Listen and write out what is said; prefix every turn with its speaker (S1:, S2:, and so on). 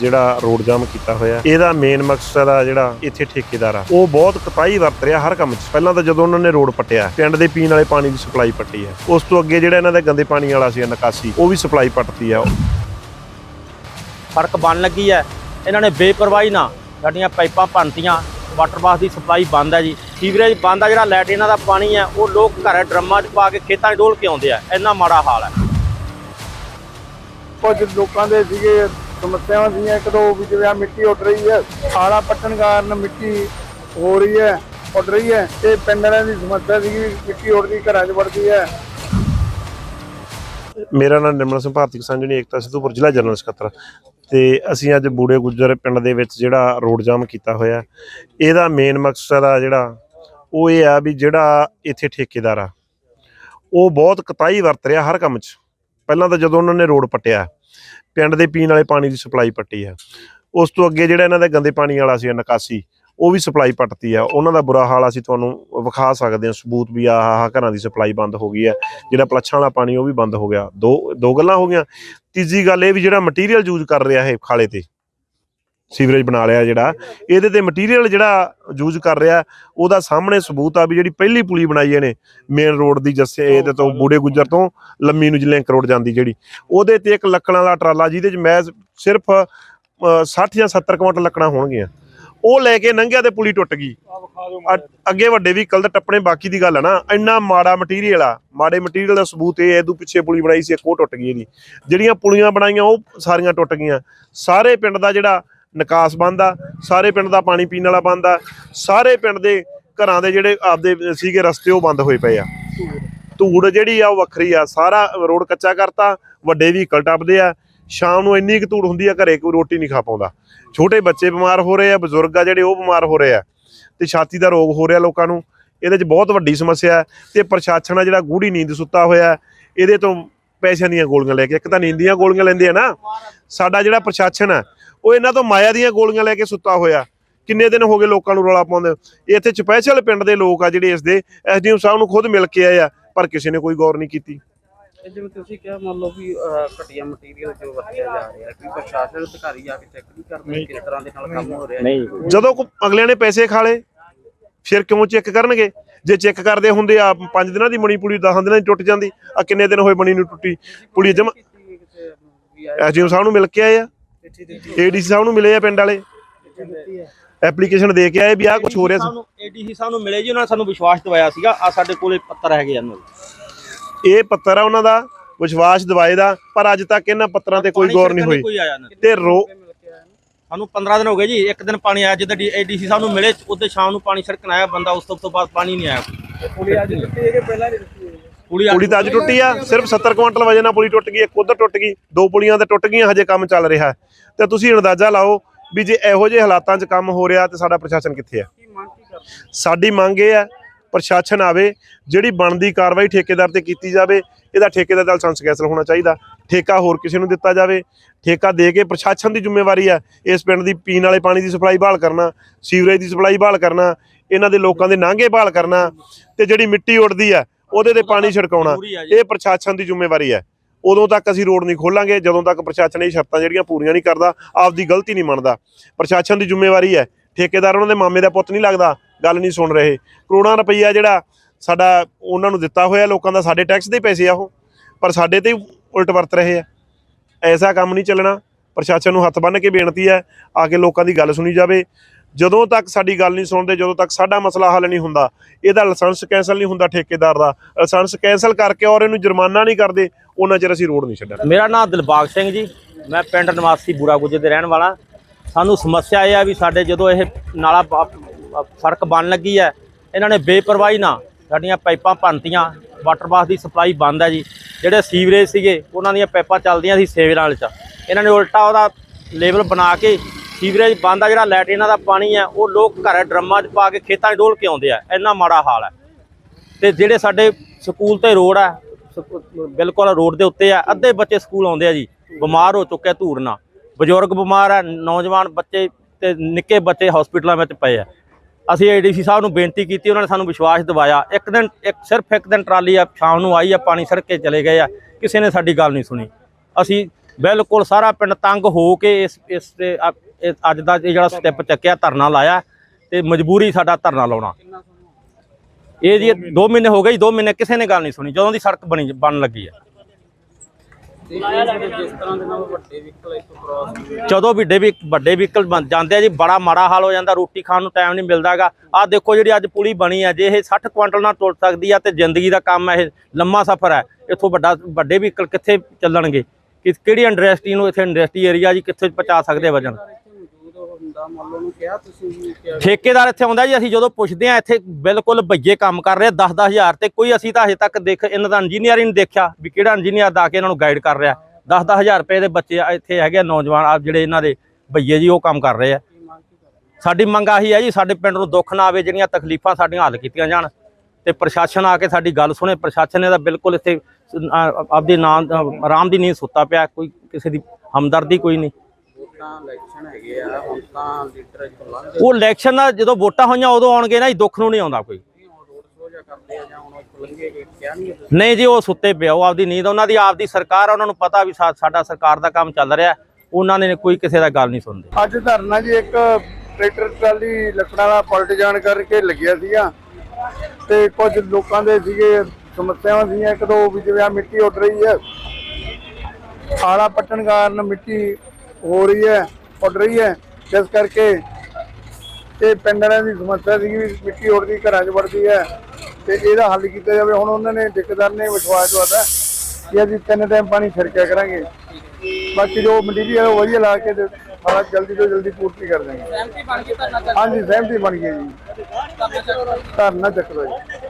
S1: ਜਿਹੜਾ ਰੋਡ ਜਾਮ ਕੀਤਾ ਹੋਇਆ ਇਹਦਾ ਮੇਨ ਮਕਸਦ ਆ ਜਿਹੜਾ ਇੱਥੇ ਠੇਕੇਦਾਰ ਆ। ਉਹ ਬਹੁਤ ਕਤਾਈ ਵਰਤ ਰਿਹਾ ਹਰ ਕੰਮ 'ਚ। ਪਹਿਲਾਂ ਤਾਂ ਜਦੋਂ ਉਹਨਾਂ ਨੇ ਰੋਡ ਪੱਟਿਆ ਪਿੰਡ ਦੇ ਪੀਣ ਵਾਲੇ ਪਾਣੀ ਦੀ ਸਪਲਾਈ ਪੱਟੀ ਹੈ। ਉਸ ਤੋਂ ਅੱਗੇ ਜਿਹੜਾ ਇਹਨਾਂ ਦਾ ਗੰਦੇ ਪਾਣੀ ਵਾਲਾ ਸੀ ਨਿਕਾਸੀ ਉਹ ਵੀ ਸਪਲਾਈ ਪੱਟਤੀ ਆ।
S2: ਸੜਕ ਬਣ ਲੱਗੀ ਹੈ। ਇਹਨਾਂ ਨੇ ਬੇਪਰਵਾਹੀ ਨਾਲ ਸਾਡੀਆਂ ਪਾਈਪਾਂ ਭੰਨਤੀਆਂ ਵਾਟਰ ਬਾਸ ਦੀ ਸਪਲਾਈ ਬੰਦ ਹੈ ਜੀ। ਸੀਵਰੇਜ ਬੰਦ ਆ ਜਿਹੜਾ ਲੈਟਰੀਨਾਂ ਦਾ ਪਾਣੀ ਹੈ ਉਹ ਲੋਕ ਘਰੇ ਡਰਮਾਂ 'ਚ ਪਾ ਕੇ ਖੇਤਾਂ 'ਚ ਡੋਲ ਕੇ ਆਉਂਦੇ ਆ। ਇੰਨਾ ਮਾੜਾ ਹਾਲ ਹੈ।
S3: ਕੁਝ ਲੋਕਾਂ ਦੇ ਸੀਗੇ ਸਮੱਸਿਆਵਾਂ ਸੀਗੀਆਂ ਇੱਕ ਦੋ ਵੀ ਜਿਵੇਂ ਆਹ ਮਿੱਟੀ ਉੱਡ ਰਹੀ ਹੈ ਖਾਲਾ ਪੱਟਣ ਕਾਰਨ ਮਿੱਟੀ ਹੋ ਰਹੀ ਹੈ, ਉੱਡ ਰਹੀ ਹੈ ਤੇ ਪਿੰਡ ਵਾਲਿਆਂ ਦੀ ਸਮੱਸਿਆ ਸੀਗੀ ਮਿੱਟੀ ਉੱਡਦੀ, ਘਰਾਂ 'ਚ ਵੜਦੀ ਹੈ।
S1: ਮੇਰਾ ਨਾਮ ਨਿਰਮਲ ਸਿੰਘ, ਭਾਰਤੀ ਕਿਸਾਨ ਯੂਨੀਅਨ ਏਕਤਾ ਸਿੱਧੂਪੁਰ ਜ਼ਿਲ੍ਹਾ ਜਨਰਲ ਸਕੱਤਰ। ਤੇ ਅਸੀਂ ਅੱਜ ਬੂੜੇ ਗੁੱਜਰ ਪਿੰਡ ਦੇ ਵਿੱਚ ਜਿਹੜਾ ਰੋਡ ਜਾਮ ਕੀਤਾ ਹੋਇਆ, ਇਹਦਾ ਮੇਨ ਮਕਸਦ ਆ ਜਿਹੜਾ, ਉਹ ਇਹ ਆ ਵੀ ਜਿਹੜਾ ਇੱਥੇ ਠੇਕੇਦਾਰ ਆ, ਉਹ ਬਹੁਤ ਕਤਾਈ ਵਰਤ ਰਿਹਾ ਹਰ ਕੰਮ 'ਚ। ਪਹਿਲਾਂ ਤਾਂ ਜਦੋਂ ਉਹਨਾਂ ਨੇ ਰੋਡ ਪੱਟਿਆ ਪਿੰਡ ਦੇ ਪੀਣ ਵਾਲੇ ਪਾਣੀ ਦੀ ਸਪਲਾਈ ਪੱਟੀ ਆ ਉਸ ਤੋਂ ਅੱਗੇ ਜਿਹੜਾ ਇਹਨਾਂ ਦਾ ਗੰਦੇ ਪਾਣੀ ਵਾਲਾ ਸੀ, ਨਿਕਾਸੀ, ਉਹ ਵੀ ਸਪਲਾਈ ਪੱਟਤੀ ਆ ਉਹਨਾਂ ਦਾ ਬੁਰਾ ਹਾਲ ਅਸੀਂ ਤੁਹਾਨੂੰ ਵਿਖਾ ਸਕਦੇ ਹਾਂ। ਸਬੂਤ ਵੀ ਆਹ ਆਹ ਘਰਾਂ ਦੀ ਸਪਲਾਈ ਬੰਦ ਹੋ ਗਈ ਆ ਜਿਹੜਾ ਪਲੱਛਾਂ ਵਾਲਾ ਪਾਣੀ ਉਹ ਵੀ ਬੰਦ ਹੋ ਗਿਆ। ਦੋ ਦੋ ਗੱਲਾਂ ਹੋ ਗਈਆਂ। ਤੀਜੀ ਗੱਲ ਇਹ ਵੀ ਜਿਹੜਾ ਮਟੀਰੀਅਲ ਯੂਜ਼ ਕਰ ਰਿਹਾ ਇਹ ਖਾਲੇ ਤੇ। ਸੀਵਰੇਜ ਬਣਾ ਲਿਆ ਜਿਹੜਾ ਇਹਦੇ ਤੇ ਮਟੀਰੀਅਲ ਜਿਹੜਾ ਯੂਜ਼ ਕਰ ਰਿਹਾ ਉਹਦਾ ਸਾਹਮਣੇ ਸਬੂਤ ਆ ਵੀ ਜਿਹੜੀ ਪਹਿਲੀ ਪੁਲੀ ਬਣਾਈ ਇਹਨੇ ਮੇਨ ਰੋਡ ਦੀ ਜੱਸੇ ਇਹਦੇ ਤੋਂ ਬੂੜੇ ਗੁੱਜਰ ਤੋਂ ਲੰਮੀ ਨੂੰ ਲਿੰਕ ਰੋਡ ਜਾਂਦੀ ਜਿਹੜੀ। ਉਹਦੇ ਤੇ ਇੱਕ ਲੱਕੜਾਂ ਵਾਲਾ ਟਰਾਲਾ ਜਿਹਦੇ ਚ ਮੈਂ ਸਿਰਫ ਅ, 60 ਜਾਂ 70 ਕੁਇੰਟਲ ਲੱਕੜਾਂ ਹੋਣਗੀਆਂ। ਉਹ ਲੈ ਕੇ ਲੰਘਿਆ ਤੇ ਪੁਲੀ ਟੁੱਟ ਗਈ। ਅੱਗੇ ਵੱਡੇ ਵਹੀਕਲ ਤੇ ਟੱਪਣੇ ਬਾਕੀ ਦੀ ਗੱਲ ਹੈ ਨਾ ਇੰਨਾ ਮਾੜਾ ਮਟੀਰੀਅਲ ਆ। ਮਾੜੇ ਮਟੀਰੀਅਲ ਦਾ ਸਬੂਤ ਇਹ ਹੈ ਇਹਦੂ ਪਿੱਛੇ ਪੁਲੀ ਬਣਾਈ ਸੀ ਇੱਕ ਉਹ ਟੁੱਟ ਗਈ ਇਹਦੀ। ਜਿਹੜੀਆਂ ਪੁਲੀਆਂ ਬਣਾਈਆਂ ਉਹ ਸਾਰੀਆਂ ਟੁੱਟ ਗਈਆਂ। ਸਾਰੇ ਪਿੰਡ ਦਾ ਜਿਹੜਾ ਨਿਕਾਸ ਬੰਦ ਆ, ਸਾਰੇ ਪਿੰਡ ਦਾ ਪਾਣੀ ਪੀਣ ਵਾਲਾ ਬੰਦ ਆ, ਸਾਰੇ ਪਿੰਡ ਦੇ ਘਰਾਂ ਦੇ ਜਿਹੜੇ ਆਪਦੇ ਸੀਗੇ ਰਸਤੇ ਉਹ ਬੰਦ ਹੋਏ ਪਏ ਆ। ਧੂੜ ਜਿਹੜੀ ਆ ਉਹ ਵੱਖਰੀ ਆ, ਸਾਰਾ ਰੋਡ ਕੱਚਾ ਕਰਤਾ, ਵੱਡੇ ਵਹੀਕਲ ਟੱਪਦੇ ਆ, ਸ਼ਾਮ ਨੂੰ ਇੰਨੀ ਕੁ ਧੂੜ ਹੁੰਦੀ ਆ, ਘਰੇ ਕੋਈ ਰੋਟੀ ਨਹੀਂ ਖਾ ਪਾਉਂਦਾ। ਛੋਟੇ ਬੱਚੇ ਬਿਮਾਰ ਹੋ ਰਹੇ ਆ, ਬਜ਼ੁਰਗ ਆ ਜਿਹੜੇ ਉਹ ਬਿਮਾਰ ਹੋ ਰਹੇ ਆ, ਤੇ ਛਾਤੀ ਦਾ ਰੋਗ ਹੋ ਰਿਹਾ ਲੋਕਾਂ ਨੂੰ, ਇਹਦੇ 'ਚ ਬਹੁਤ ਵੱਡੀ ਸਮੱਸਿਆ ਹੈ ਤੇ ਪ੍ਰਸ਼ਾਸਨ ਆ ਜਿਹੜਾ ਗੂੜੀ ਨੀਂਦ ਸੁੱਤਾ ਹੋਇਆ, ਇਹਦੇ ਤੋਂ ਪੈਸਿਆਂ ਦੀਆਂ ਗੋਲੀਆਂ ਲੈ ਕੇ ਇੱਕ ਤਾਂ ਨੀਂਦ ਦੀਆਂ ਗੋਲੀਆਂ ਲੈਂਦੇ ਆ ਨਾ। ਸਾਡਾ ਜਿਹੜਾ ਪ੍ਰਸ਼ਾਸਨ ਹੈ ਉਹ ਇਹਨਾਂ ਤੋਂ ਮਾਇਆ ਦੀਆਂ ਗੋਲੀਆਂ ਲੈ ਕੇ ਸੁੱਤਾ ਹੋਇਆ। ਕਿੰਨੇ ਦਿਨ ਹੋ ਗਏ ਲੋਕਾਂ ਨੂੰ ਰੌਲਾ ਪਾਉਂਦੇ ਇੱਥੇ ਸਪੈਸ਼ਲ ਪਿੰਡ ਦੇ ਲੋਕ ਆ ਜਿਹੜੇ ਇਸ ਦੇ ਐਸਡੀਐਮ ਸਾਹਿਬ ਨੂੰ ਖੁਦ ਮਿਲ ਕੇ ਆਏ ਆ ਪਰ ਕਿਸੇ ਨੇ ਕੋਈ ਗੌਰ ਨਹੀਂ ਕੀਤੀ।
S4: ਜਿਵੇਂ ਤੁਸੀਂ ਕਿਹਾ ਮੰਨ ਲਓ ਵੀ ਅਹ, ਘਟੀਆ ਮਟੀਰੀਅਲ ਜੋ ਵਰਤਿਆ ਜਾ ਰਿਹਾ ਕਿ ਪ੍ਰਸ਼ਾਸਨ ਅਧਿਕਾਰੀ ਆ ਕੇ ਚੈੱਕ ਨਹੀਂ ਕਰਦੇ ਕਿਸ ਤਰ੍ਹਾਂ ਦੇ ਨਾਲ ਕੰਮ ਹੋ ਰਿਹਾ
S2: ਨਹੀਂ।
S1: ਜਦੋਂ ਕੋ ਅਗਲਿਆਂ ਨੇ ਪੈਸੇ ਖਾ ਲਏ ਫਿਰ ਕਿਉਂ ਚੈੱਕ ਕਰਨਗੇ? ਜੇ ਚੈੱਕ ਕਰਦੇ ਹੁੰਦੇ ਆ 5 ਦਿਨਾਂ ਦੀ ਮਣੀ ਪੁਲੀ 10 ਦਿਨਾਂ ਦੀ ਟੁੱਟ ਜਾਂਦੀ ਆ ਕਿੰਨੇ ਦਿਨ ਹੋਏ ਬਣੀ ਨੂੰ ਟੁੱਟੀ ਪੁਲੀ ਜਮ ਐਸਡੀਐਮ ਸਾਹਿਬ ਨੂੰ ਮਿਲ ਕੇ ਆਏ ਆ? ਏਡੀਸੀ ਸਾਹਿਬ ਨੂੰ ਮਿਲੇ ਆ ਪਿੰਡ ਵਾਲੇ? ਐਪਲੀਕੇਸ਼ਨ ਦੇ ਕੇ ਆਏ ਵੀ ਆਹ ਕੁਝ ਹੋ ਰਿਹਾ ਸੀ।
S2: ਸਾਨੂੰ ਏਡੀਸੀ ਸਾਹਿਬ ਨੂੰ ਮਿਲੇ ਜੀ ਉਹਨਾਂ ਨੇ ਸਾਨੂੰ ਵਿਸ਼ਵਾਸ ਦਿਵਾਇਆ ਸੀਗਾ ਆ ਸਾਡੇ ਕੋਲੇ ਪੱਤਰ ਹੈਗੇ ਆ
S1: ਇਹ ਪੱਤਰ ਆ ਉਹਨਾਂ ਦਾ ਵਿਸ਼ਵਾਸ ਦਿਵਾਏ ਦਾ ਪਰ ਅੱਜ ਤੱਕ ਇਹਨਾਂ ਪੱਤਰਾਂ ਤੇ ਕੋਈ ਗੌਰ ਨਹੀਂ ਹੋਈ। ਤੇ ਰੋ
S2: ਸਾਨੂੰ 15 ਦਿਨ ਹੋ ਗਏ ਜੀ ਇੱਕ ਦਿਨ ਪਾਣੀ ਆਇਆ ਜਦੋਂ ਏਡੀਸੀ ਸਾਹਿਬ ਨੂੰ ਮਿਲੇ ਉਹਦੇ ਸ਼ਾਮ ਨੂੰ ਪਾਣੀ ਛਿੜਕਣ ਆਇਆ ਬੰਦਾ ਉਸ ਤੋਂ ਬਾਅਦ ਪਾਣੀ ਨਹੀਂ ਆਇਆ।
S3: ਪੁਲੀ ਅੱਜ ਦਿੱਤੀ ਹੈ ਕਿ ਪਹਿਲਾਂ ਨਹੀਂ ਦਿੱਤੀ
S2: ਪੁਲੀ
S1: ਪੁਲੀ ਤਾਂ ਅੱਜ ਟੁੱਟੀ ਆ ਸਿਰਫ 70 ਕੁਇੰਟਲ ਵਜਨ ਨਾਲ ਪੁਲੀ ਟੁੱਟ ਗਈ ਇੱਕ ਉਧਰ ਟੁੱਟ ਗਈ ਦੋ ਪੁਲੀਆਂ ਤੇ ਟੁੱਟ ਗਈਆਂ ਹਜੇ ਕੰਮ ਚੱਲ ਰਿਹਾ। ਤੇ ਤੁਸੀਂ ਅੰਦਾਜ਼ਾ ਲਾਓ ਵੀ ਜੇ ਇਹੋ ਜਿਹੇ ਹਾਲਾਤਾਂ 'ਚ ਕੰਮ ਹੋ ਰਿਹਾ ਤੇ ਸਾਡਾ ਪ੍ਰਸ਼ਾਸਨ ਕਿੱਥੇ ਆ? ਸਾਡੀ ਮੰਗ ਇਹ ਹੈ ਪ੍ਰਸ਼ਾਸਨ ਆਵੇ ਜਿਹੜੀ ਬਣਦੀ ਕਾਰਵਾਈ ਠੇਕੇਦਾਰ ਤੇ ਕੀਤੀ ਜਾਵੇ ਇਹਦਾ ਠੇਕੇਦਾਰ ਦਾ ਲਾਇਸੈਂਸ ਕੈਂਸਲ ਹੋਣਾ ਚਾਹੀਦਾ। ਠੇਕਾ ਹੋਰ ਕਿਸੇ ਨੂੰ ਦਿੱਤਾ ਜਾਵੇ। ਠੇਕਾ ਦੇ ਕੇ ਪ੍ਰਸ਼ਾਸਨ ਦੀ ਜ਼ਿੰਮੇਵਾਰੀ ਹੈ। ਇਸ ਪਿੰਡ ਦੀ ਪੀਣ ਵਾਲੇ ਪਾਣੀ ਦੀ ਸਪਲਾਈ ਬਹਾਲ ਕਰਨਾ ਸੀਵਰੇਜ ਦੀ ਸਪਲਾਈ ਬਹਾਲ ਕਰਨਾ ਇਹਨਾਂ ਦੇ ਲੋਕਾਂ ਦੇ ਨਾਂਗੇ ਬਹਾਲ ਕਰਨਾ ਤੇ ਜਿਹੜੀ ਮਿੱਟੀ ਉੱਡਦੀ ਹੈ ਉਹਦੇ ਤੇ ਪਾਣੀ ਛਿੜਕਾਉਣਾ। ਇਹ ਪ੍ਰਸ਼ਾਸਨ ਦੀ ਜ਼ਿੰਮੇਵਾਰੀ ਹੈ। ਉਦੋਂ ਤੱਕ ਅਸੀਂ ਰੋਡ ਨਹੀਂ ਖੋਲਾਂਗੇ ਜਦੋਂ ਤੱਕ ਪ੍ਰਸ਼ਾਸਨ ਇਹ ਸ਼ਰਤਾਂ ਜਿਹੜੀਆਂ ਪੂਰੀਆਂ ਨਹੀਂ ਕਰਦਾ ਆਪਦੀ ਗਲਤੀ ਨਹੀਂ ਮੰਨਦਾ। ਪ੍ਰਸ਼ਾਸਨ ਦੀ ਜ਼ਿੰਮੇਵਾਰੀ ਹੈ। ਠੇਕੇਦਾਰ ਉਹਨਾਂ ਦੇ ਮਾਮੇ ਦਾ ਪੁੱਤ ਨਹੀਂ ਲੱਗਦਾ ਗੱਲ ਨਹੀਂ ਸੁਣ ਰਹੇ। ਕਰੋੜਾਂ ਰੁਪਈਆ ਜਿਹੜਾ ਸਾਡਾ ਉਹਨਾਂ ਨੂੰ ਦਿੱਤਾ ਹੋਇਆ, ਲੋਕਾਂ ਦਾ ਸਾਡੇ ਟੈਕਸ ਦੇ ਪੈਸੇ ਆ ਉਹ, ਪਰ ਸਾਡੇ ਤੇ ਉਲਟ ਵਰਤ ਰਹੇ ਆ। ਐਸਾ ਕੰਮ ਨਹੀਂ ਚੱਲਣਾ, ਪ੍ਰਸ਼ਾਸਨ ਨੂੰ ਹੱਥ ਬੰਨ੍ਹ ਕੇ ਬੇਨਤੀ ਹੈ, ਆ ਕੇ ਲੋਕਾਂ ਦੀ ਗੱਲ ਸੁਣੀ ਜਾਵੇ। ਜਦੋਂ ਤੱਕ ਸਾਡੀ ਗੱਲ ਨਹੀਂ ਸੁਣਦੇ, ਜਦੋਂ ਤੱਕ ਸਾਡਾ ਮਸਲਾ ਹੱਲ ਨਹੀਂ ਹੁੰਦਾ, ਇਹਦਾ ਲਾਇਸੈਂਸ ਕੈਂਸਲ ਨਹੀਂ ਹੁੰਦਾ ਠੇਕੇਦਾਰ ਦਾ। ਲਾਇਸੈਂਸ ਕੈਂਸਲ ਕਰਕੇ ਔਰ ਇਹਨੂੰ ਜੁਰਮਾਨਾ ਨਹੀਂ ਕਰਦੇ, ਉਹਨਾਂ ਚਿਰ ਅਸੀਂ ਰੋਡ ਨਹੀਂ ਛੱਡਣਾ।
S2: ਮੇਰਾ ਨਾਮ ਦਿਲਬਾਗ ਸਿੰਘ ਜੀ, ਮੈਂ ਪਿੰਡ ਨਿਵਾਸੀ ਬੂਰਾ ਗੁੱਜਰ ਦੇ ਰਹਿਣ ਵਾਲਾ। ਸਾਨੂੰ ਸਮੱਸਿਆ ਇਹ ਆ ਵੀ ਸਾਡੇ ਜਦੋਂ ਇਹ ਨਾਲਾ ਸੜਕ ਬਣ ਲੱਗੀ ਹੈ, ਇਹਨਾਂ ਨੇ ਬੇਪਰਵਾਹੀ ਨਾਲ ਸਾਡੀਆਂ ਪਾਈਪਾਂ ਭੰਨਤੀਆਂ ਵਾਟਰ ਬਾਸ ਦੀ ਸਪਲਾਈ ਬੰਦ ਹੈ ਜੀ। ਜਿਹੜੇ ਸੀਵਰੇਜ ਸੀਗੇ, ਉਹਨਾਂ ਦੀਆਂ ਪਾਈਪਾਂ ਚੱਲਦੀਆਂ ਸੀ ਸੇਵਰ ਨਾਲ ਚ। ਇਹਨਾਂ ਨੇ ਉਲਟਾ ਉਹਦਾ ਲੈਵਲ ਬਣਾ ਕੇ ਸੀਵਰੇਜ ਬੰਦ ਆ, ਜਿਹੜਾ ਲੈਟਰੀਨਾਂ ਦਾ ਪਾਣੀ ਹੈ, ਉਹ ਲੋਕ ਘਰ ਡਰਮਾਂ 'ਚ ਪਾ ਕੇ ਖੇਤਾਂ 'ਚ ਡੋਲ ਕੇ ਆਉਂਦੇ ਆ। ਇੰਨਾ ਮਾੜਾ ਹਾਲ ਹੈ। ਤੇ ਜਿਹੜੇ ਸਾਡੇ ਸਕੂਲ ਤੇ ਰੋਡ ਆ ਸਕੂ- ਬਿਲਕੁਲ ਰੋਡ ਦੇ ਉੱਤੇ ਆ, ਅੱਧੇ ਬੱਚੇ ਸਕੂਲ ਆਉਂਦੇ ਆ ਜੀ। ਬਿਮਾਰ ਹੋ ਚੁੱਕੇ ਧੂੜ ਨਾਲ। ਬਜ਼ੁਰਗ ਬਿਮਾਰ ਆ ਨੌਜਵਾਨ ਬੱਚੇ ਤੇ ਨਿੱਕੇ ਬੱਚੇ ਹਸਪੀਟਲਾਂ ਵਿੱਚ ਪਏ ਆ। ਅਸੀਂ ਏਡੀਸੀ ਸਾਹਿਬ ਨੂੰ ਬੇਨਤੀ ਕੀਤੀ, ਉਹਨਾਂ ਨੇ ਸਾਨੂੰ ਵਿਸ਼ਵਾਸ ਦਿਵਾਇਆ। ਇੱਕ ਦਿਨ, ਇੱਕ, ਸਿਰਫ ਇੱਕ ਦਿਨ ਟਰਾਲੀ ਆ, ਸ਼ਾਮ ਨੂੰ ਆਈ ਆ, ਪਾਣੀ ਸੜਕ ਕੇ ਚਲੇ ਗਏ ਆ। ਕਿਸੇ ਨੇ ਸਾਡੀ ਗੱਲ ਨਹੀਂ ਸੁਣੀ। ਅਸੀਂ ਬਿਲਕੁਲ ਸਾਰਾ ਪਿੰਡ ਤੰਗ ਹੋ ਕੇ ਇਸ ਇਸ ਤੇ ਅੱਜ ਦਾ ਇਹ ਜਿਹੜਾ ਸਟੈਪ ਚੱਕਿਆ, ਧਰਨਾ ਲਾਇਆ ਤੇ ਮਜਬੂਰੀ ਸਾਡਾ ਧਰਨਾ ਲਾਉਣਾ। ਇਹ ਜੀ 2 ਮਹੀਨੇ ਹੋ ਗਏ ਜੀ 2 ਮਹੀਨੇ ਕਿਸੇ ਨੇ ਗੱਲ ਨਹੀਂ ਸੁਣੀ। ਜਦੋਂ ਦੀ ਸੜਕ ਬਣੀ ਬਣ ਲੱਗੀ ਹੈ
S4: ਜਿਸ ਤਰ੍ਹਾਂ ਦੇ ਨਾਲ ਵੱਡੇ ਵਹੀਕਲ ਇੱਥੋਂ ਕ੍ਰਾਸ
S2: ਜਦੋਂ ਵੱਡੇ ਵੀ ਵੱਡੇ ਵਹੀਕਲ ਬਣ ਜਾਂਦੇ ਆ ਜੀ ਬੜਾ ਮਾੜਾ ਹਾਲ ਹੋ ਜਾਂਦਾ ਰੋਟੀ ਖਾਣ ਨੂੰ ਟਾਈਮ ਨਹੀਂ ਮਿਲਦਾਗਾ। ਆਹ ਦੇਖੋ ਜਿਹੜੀ ਅੱਜ ਪੁਲੀ ਬਣੀ ਆ ਜੇ ਇਹ 60 ਕੁਆਂਟਲ ਨਾਲ ਤੁਰ ਸਕਦੀ ਆ ਤੇ ਜ਼ਿੰਦਗੀ ਦਾ ਕੰਮ ਹੈ ਇਹ ਲੰਮਾ ਸਫ਼ਰ ਹੈ ਇੱਥੋਂ ਵੱਡਾ ਵੱਡੇ ਵਹੀਕਲ ਕਿੱਥੇ ਚੱਲਣਗੇ? ਕਿ ਕਿਹੜੀ ਇੰਡਸਟਰੀ ਨੂੰ ਇੱਥੇ ਇੰਡਸਟਰੀ ਏਰੀਆ ਜੀ ਕਿੱਥੇ ਪਹੁੰਚਾ ਸਕਦੇ ਵਜਨ?
S4: ਹੁੰਦਾ ਮੰਨ ਲਓ ਨੂੰ ਕਿਹਾ ਤੁਸੀਂ ਵੀ ਕਿ
S2: ਠੇਕੇਦਾਰ ਇੱਥੇ ਆਉਂਦਾ ਜੀ ਅਸੀਂ ਜਦੋਂ ਪੁੱਛਦੇ ਆ ਇੱਥੇ ਬਿਲਕੁਲ ਭੱਜੇ ਕੰਮ ਕਰ ਰਹੇ 10 ਹਜ਼ਾਰ ਤੇ ਕੋਈ ਅਸੀਂ ਤਾਂ ਹਜੇ ਤੱਕ ਦੇਖ ਇਹਨਾਂ ਦਾ ਇੰਜੀਨੀਅਰ ਹੀ ਨਹੀਂ ਦੇਖਿਆ ਵੀ ਕਿਹੜਾ ਇੰਜੀਨੀਅਰ ਦਾ ਕੇ ਇਹਨਾਂ ਨੂੰ ਗਾਈਡ ਕਰ ਰਿਹਾ। 10 ਹਜ਼ਾਰ ਰੁਪਏ ਦੇ ਬੱਚੇ ਇੱਥੇ ਹੈਗੇ ਨੌਜਵਾਨ ਆ ਜਿਹੜੇ ਇਹਨਾਂ ਦੇ ਭਈਏ ਜੀ ਉਹ ਕੰਮ ਕਰ ਰਹੇ ਆ। ਸਾਡੀ ਮੰਗ ਆਹੀ ਹੈ ਜੀ ਸਾਡੇ ਪਿੰਡ ਨੂੰ ਦੁੱਖ ਨਾ ਆਵੇ ਜਿਹੜੀਆਂ ਤਕਲੀਫਾਂ ਸਾਡੀਆਂ ਹੱਲ ਕੀਤੀਆਂ ਜਾਣ। ਤੇ ਪ੍ਰਸ਼ਾਸਨ ਆ ਕੇ ਸਾਡੀ ਗੱਲ ਸੁਣੇ ਪ੍ਰਸ਼ਾਸਨ ਤਾਂ ਬਿਲਕੁਲ ਇੱਥੇ ਆਪਦੇ ਨਾਂ ਆਰਾਮ ਦੀ ਨੀਂਦ ਸੁੱਤਾ ਪਿਆ ਕੋਈ ਕਿਸੇ ਦੀ ਹਮਦਰਦੀ ਕੋਈ ਨਹੀਂ।
S4: ਵੋਟਾਂ ਇਲੈਕਸ਼ਨ ਹੈਗੇ ਆ ਹੁਣ ਤਾਂ ਲੀਡਰ ਜਦੋਂ ਲੰਘਦੇ
S2: ਉਹ ਇਲੈਕਸ਼ਨ ਦਾ ਜਦੋਂ ਵੋਟਾਂ ਹੋਈਆਂ ਉਦੋਂ ਆਉਣਗੇ ਨਾ ਜੀ ਦੁੱਖ ਨੂੰ ਨਹੀਂ ਆਉਂਦਾ ਕੋਈ।
S4: ਹੁਣ ਰੋਡ ਸ਼ੋਅ ਜਾਂ ਕਰਦੇ ਆ ਜਾਂ ਹੁਣ ਉਹ ਲੰਘੇ ਕੋਈ ਕਿਹਾ ਨਹੀਂ
S2: ਨਹੀਂ ਜੀ ਉਹ ਸੁੱਤੇ ਪਿਆ ਉਹ ਆਪਦੀ ਨੀਂਦ ਉਹਨਾਂ ਦੀ ਆਪਦੀ ਸਰਕਾਰ ਆ ਉਹਨਾਂ ਨੂੰ ਪਤਾ ਵੀ ਸਾ- ਸਾਡਾ ਸਰਕਾਰ ਦਾ ਕੰਮ ਚੱਲ ਰਿਹਾ। ਉਹਨਾਂ ਨੇ ਕੋਈ ਕਿਸੇ ਦਾ ਗੱਲ ਨਹੀਂ ਸੁਣਦੇ।
S3: ਅੱਜ ਧਰਨਾ ਜੀ ਇੱਕ ਟਰੈਕਟਰ ਟਰਾਲੀ ਲੱਕੜਾਂ ਦਾ ਪਲਟ ਜਾਣ ਕਰਕੇ ਲੱਗਿਆ ਸੀਗਾ। ਤੇ ਕੁਝ ਲੋਕਾਂ ਦੇ ਸੀਗੇ ਸਮੱਸਿਆਵਾਂ ਸੀਗੀਆਂ ਇੱਕ ਦੋ ਵੀ ਜਿਵੇਂ ਆ ਮਿੱਟੀ ਉੱਡ ਰਹੀ ਹੈ ਖਾਲਾ ਪੱਟਣ ਕਾਰਨ ਮਿੱਟੀ ਹੋ ਰਹੀ ਹੈ ਉੱਡ ਰਹੀ ਹੈ। ਜਿਸ ਕਰਕੇ ਇਹ ਪਿੰਡ ਦੀ ਸਮੱਸਿਆ ਸੀ ਵੀ ਮਿੱਟੀ ਉੱਡਦੀ ਘਰਾਂ 'ਚ ਵੜਦੀ ਹੈ। ਤੇ ਇਹਦਾ ਹੱਲ ਕੀਤਾ ਜਾਵੇ। ਹੁਣ ਉਹਨਾਂ ਨੇ ਠੇਕੇਦਾਰ ਨੇ ਵਿਸ਼ਵਾਸ ਦਵਾਤਾ ਕਿ ਅਸੀਂ ਤਿੰਨ ਟਾਈਮ ਪਾਣੀ ਛਿੜਕਿਆ ਕਰਾਂਗੇ। ਬਾਕੀ ਜੋ ਮਟੀਰੀਅਲ ਉਹ ਵਧੀਆ ਲਾ ਕੇ ਸਾਰਾ ਜਲਦੀ ਤੋਂ ਜਲਦੀ ਪੂਰਤੀ ਕਰ ਦੇਣਗੇ।
S4: ਸਹਿਮਤੀ ਬਣ ਗਈ ਤਾਂ
S3: ਹਾਂਜੀ ਸਹਿਮਤੀ ਬਣ ਗਈ ਜੀ। ਧਰਨਾ ਚੱਕ ਲਓ ਜੀ